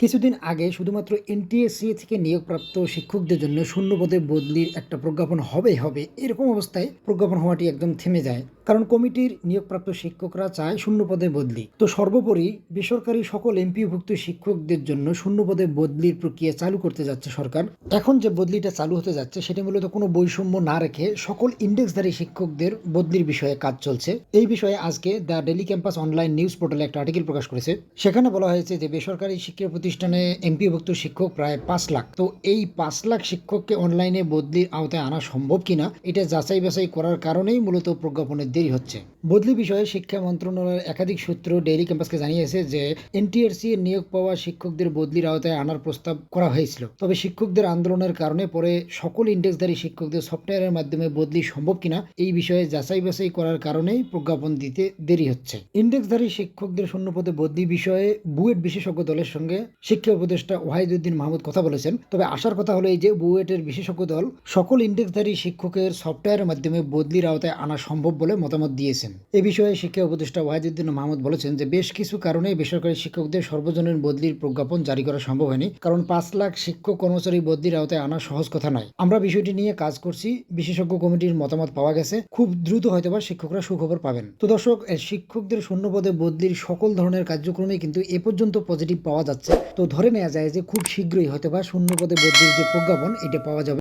কিছুদিন আগে শুধুমাত্র এনটিএসসি থেকে নিয়োগপ্রাপ্ত শিক্ষকদের জন্য শূন্য পদে বদলির একটা প্রজ্ঞাপন হবেই হবে। এরকম অবস্থায় প্রজ্ঞাপন হওয়াটি একদম থেমে যায়। কারণ কমিটির নিয়োগপ্রাপ্ত শিক্ষকরা চায় শূন্য পদে বদলি। তো সর্বোপরি বেসরকারি সকল এমপিওভুক্ত শিক্ষকদের জন্য শূন্য পদে বদলির প্রক্রিয়া চালু করতে যাচ্ছে সরকার। এখন যে বদলিটা চালু হতে যাচ্ছে, সেটা মূলত কোনো বৈষম্য না রেখে সকল ইন্ডেক্সধারী শিক্ষকদের বদলির বিষয়ে কাজ চলছে। এই বিষয়ে আজকে the daily campus online news পোর্টালে একটা আর্টিকেল প্রকাশ করেছে। সেখানে বলা হয়েছে যে বেসরকারি শিক্ষা প্রতিষ্ঠানে এমপিভুক্ত শিক্ষক প্রায় পাঁচ লাখ। তো এই পাঁচ লাখ শিক্ষককে অনলাইনে বদলির আওতায় আনা সম্ভব কিনা, এটা যাচাই বাছাই করার কারণেই মূলত প্রজ্ঞাপনের দেরি হচ্ছে। বদলি বিষয়ে শিক্ষা মন্ত্রণালয়ের একাধিক সূত্র ডেইলি ক্যাম্পাসকে জানিয়েছে যে এনটিআরসি নিয়োগ পাওয়া শিক্ষকদের বদলির আওতায় আনার প্রস্তাব করা হয়েছিল। তবে শিক্ষকদের আন্দোলনের কারণে পরে সকল ইন্ডেক্সধারী শিক্ষকদের সফটওয়্যারের মাধ্যমে বদলি সম্ভব কিনা এই বিষয়ে যাচাই বাছাই করার কারণেই প্রজ্ঞাপন দিতে দেরি হচ্ছে। ইন্ডেক্সধারী শিক্ষকদের শূন্যপদে বদলি বিষয়ে বুয়েট বিশেষজ্ঞ দলের সঙ্গে শিক্ষা উপদেষ্টা ওয়াহিদুদ্দিন মাহমুদ কথা বলেছেন। তবে আসার কথা হলো এই যে বুয়েটের বিশেষজ্ঞ দল সকল ইন্ডেক্সধারী শিক্ষকের সফটওয়্যারের মাধ্যমে বদলির আওতায় আনা সম্ভব বলে মতামত দিয়েছেন। এ বিষয়ে শিক্ষা উপদেষ্টা ওয়াহিদুদ্দিন মাহমুদ বলেছেন যে, বেশ কিছু কারণে বেসরকারি শিক্ষকদের সর্বজনীন বদলির প্রজ্ঞাপন জারি করা সম্ভব হয়নি, কারণ পাঁচ লাখ শিক্ষক কর্মচারী বদলির আওতায় আনা সহজ কথা নয়। আমরা বিষয়টি নিয়ে কাজ করছি, বিশেষজ্ঞ কমিটির মতামত পাওয়া গেছে, খুব দ্রুত হয়তোবা শিক্ষকরা সুখবর পাবেন। তো দর্শক শিক্ষকদের শূন্যপদে বদলির সকল ধরনের কার্যক্রমে কিন্তু এ পর্যন্ত পজিটিভ পাওয়া যাচ্ছে। তো ধরে নেওয়া যায় যে, খুব শীঘ্রই হয়তোবা শূন্যপদে বদলির যে প্রজ্ঞাপন, এটা পাওয়া যাবে।